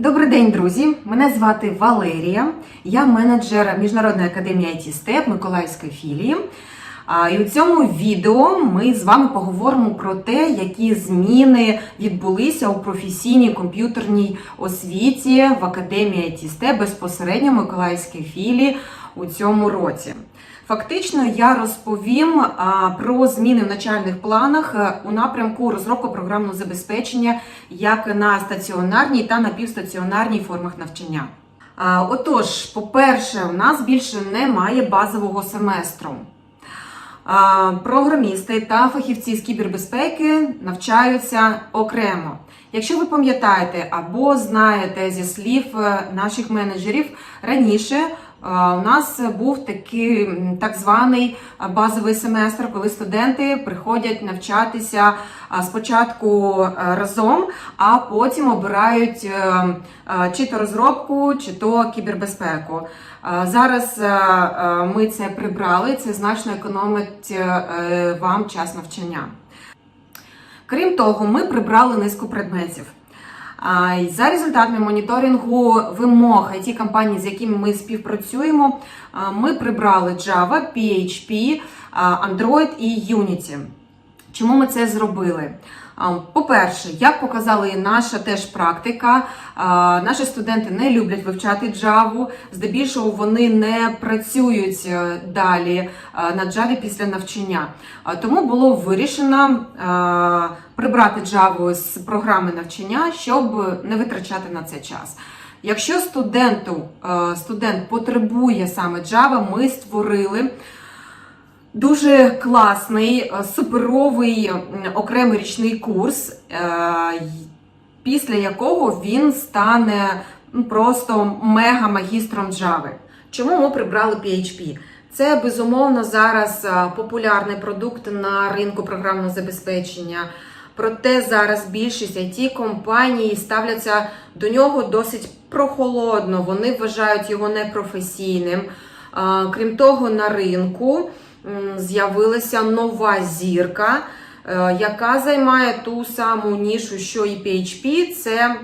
Добрий день, друзі! Мене звати Валерія. Я менеджер Міжнародної академії IT STEP Миколаївської філії. І у цьому відео ми з вами поговоримо про те, які зміни відбулися у професійній комп'ютерній освіті в академії IT STEP безпосередньо Миколаївської філії у цьому році. Фактично, я розповім про зміни в навчальних планах е, у напрямку розробки програмного забезпечення як на стаціонарній та напівстаціонарній формах навчання. Отож, по-перше, у нас більше немає базового семестру. Програмісти та фахівці з кібербезпеки навчаються окремо. Якщо ви пам'ятаєте або знаєте зі слів е, наших менеджерів раніше. У нас був такий так званий базовий семестр, коли студенти приходять навчатися спочатку е, разом, а потім обирають е, е, чи то розробку, чи то кібербезпеку. Зараз ми це прибрали, це значно економить вам час навчання. Крім того, ми прибрали низку предметів. За результатами моніторингу вимог it компаній, з якими ми співпрацюємо, ми прибрали Java, PHP, Android і Unity. Чому ми це зробили? По-перше, як показала і наша теж практика, наші студенти не люблять вивчати Java, здебільшого вони не працюють е, далі е, на Java після навчання. Тому було вирішено е, прибрати Java з програми навчання, щоб не витрачати на це час. Якщо студенту, студент потребує саме Java, ми створили Дуже класний, е, суперовий окремий річний курс, е, після якого він стане ну, просто мега-магістром Java. Чому ми прибрали PHP? Це безумовно зараз е, популярний продукт на ринку програмного забезпечення. Проте зараз більшість it компаній ставляться до нього досить прохолодно. Вони вважають його непрофесійним. Крім того, на ринку з'явилася нова зірка, е, яка займає ту саму нішу, що і PHP, це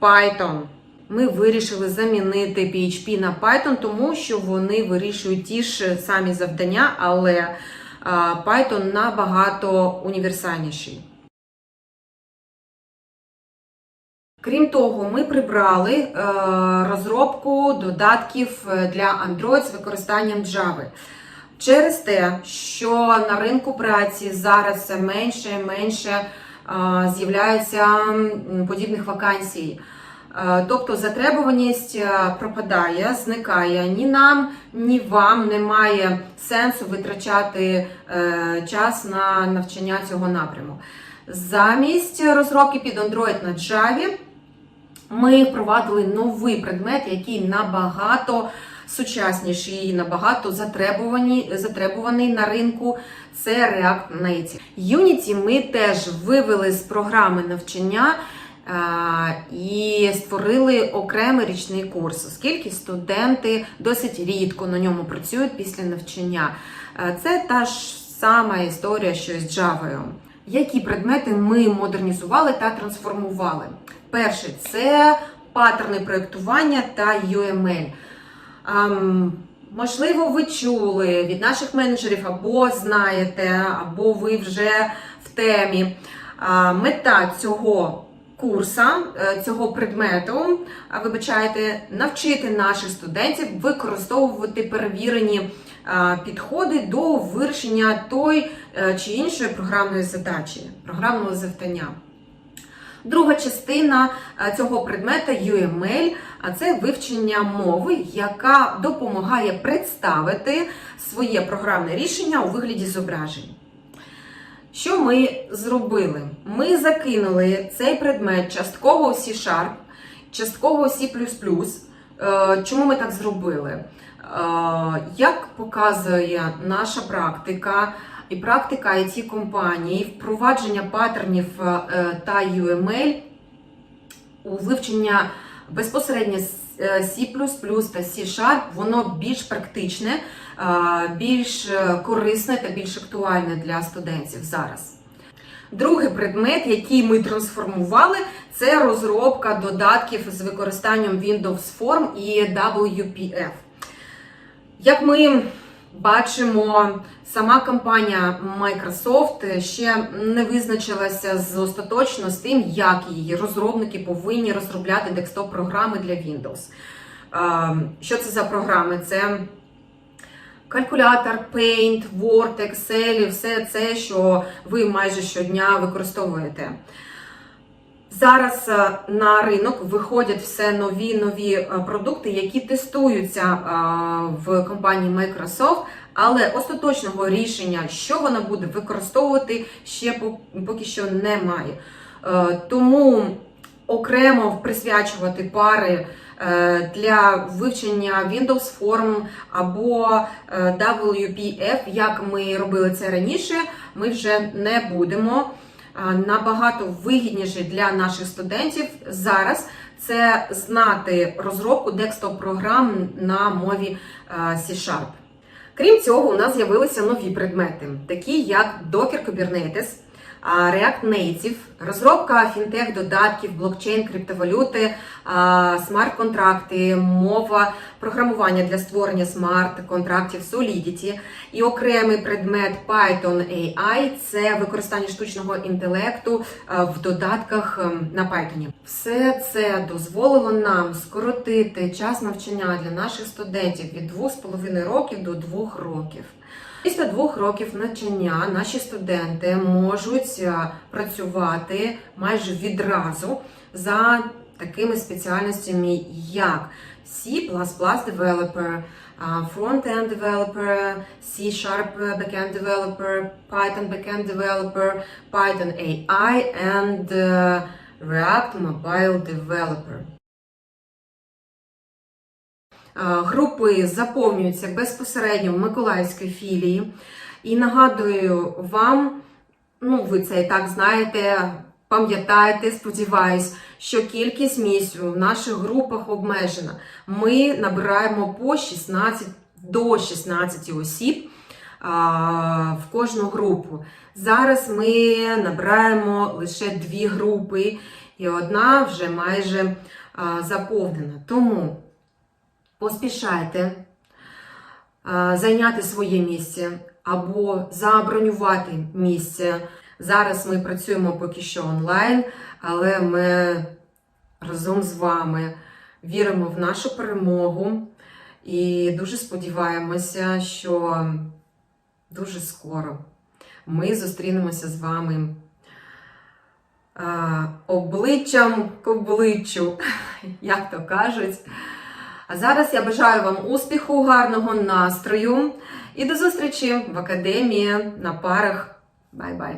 Python. Ми вирішили замінити PHP на Python, тому що вони вирішують ті ж самі завдання, але Python набагато універсальніший. Крім того, ми прибрали е, розробку додатків е, для Android з використанням Java. Через те, що на ринку праці зараз все менше і менше з'являється подібних вакансій. Тобто затребуваність е, пропадає, зникає. Ні нам, ні вам немає сенсу витрачати е, час на навчання цього напряму. Замість розробки під Android на Java ми впровадили новий предмет, який набагато сучасніший, набагато затребувані, затребуваний на ринку. Це React Native. Unity ми теж вивели з програми навчання. е, І створили окремий річний курс, оскільки студенти досить рідко на ньому працюють після навчання. Е, Це та ж сама історія, що і з Java. Які предмети ми модернізували та трансформували? Перший це паттерни проєктування та UML. Ам, можливо, ви чули від наших менеджерів або знаєте, або ви вже в темі. Мета цього курса, е, цього предмету, а, вибачайте, навчити наших студентів використовувати перевірені підходи до вирішення той е, чи іншої програмної задачі, програмного завдання. Друга частина е, цього предмета UML, а це вивчення мови, яка допомагає представити своє програмне рішення у вигляді зображень. Що ми зробили? Ми закинули цей предмет частково у C-Sharp, частково у C++. Е, Чому ми так зробили? Е, Як показує наша практика і практика it компаній, впровадження паттернів е, та UML у вивчення безпосередньо з, е, C++ та C-Sharp, воно більш практичне, е, більш корисне та більш актуальне для студентів зараз. Другий предмет, який ми трансформували, це розробка додатків з використанням Windows Form і WPF. Як ми бачимо, сама компанія Microsoft ще не визначилася з остаточно з тим, як її розробники повинні розробляти декстоп-програми для Windows. Е, Що це за програми? Це калькулятор, Paint, Word, Excel, все це, що ви майже щодня використовуєте. Зараз е, на ринок виходять все нові нові е, продукти, які тестуються е, в компанії Microsoft, але остаточного рішення, що вона буде використовувати, ще поки що немає. Тому окремо присвячувати пари для вивчення Windows Form або WPF, як ми робили це раніше, ми вже не будемо. А, Набагато вигідніше для наших студентів зараз це знати розробку декстоп-програм на мові е, C-Sharp. Крім цього, у нас з'явилися нові предмети, такі як Docker Kubernetes, React Native, розробка фінтех додатків, блокчейн, криптовалюти, смарт-контракти, мова програмування для створення смарт-контрактів Solidity і окремий предмет Python AI – це використання штучного інтелекту в додатках ем, на Python. Все це дозволило нам скоротити час навчання для наших студентів від 2,5 років до 2 років. Після двох років навчання наші студенти можуть е, працювати майже відразу за такими спеціальностями, як C++ Developer, Front-end Developer, C-Sharp Backend Developer, Python Backend Developer, Python AI and е, React Mobile Developer. Е, Групи заповнюються безпосередньо в Миколаївській філії. І нагадую вам, ну ви це і так знаєте, пам'ятаєте, сподіваюсь, що кількість місць в наших групах обмежена. Ми набираємо по 16 до 16 осіб а, в кожну групу. Зараз ми набираємо лише дві групи, і одна вже майже а, заповнена. Тому поспішайте зайняти своє місце або забронювати місце. Зараз ми працюємо поки що онлайн, але ми разом з вами віримо в нашу перемогу і дуже сподіваємося, що дуже скоро ми зустрінемося з вами обличчям к обличчю, як то кажуть. А зараз я бажаю вам успіху, гарного настрою і до зустрічі в академії на парах. Бай-бай!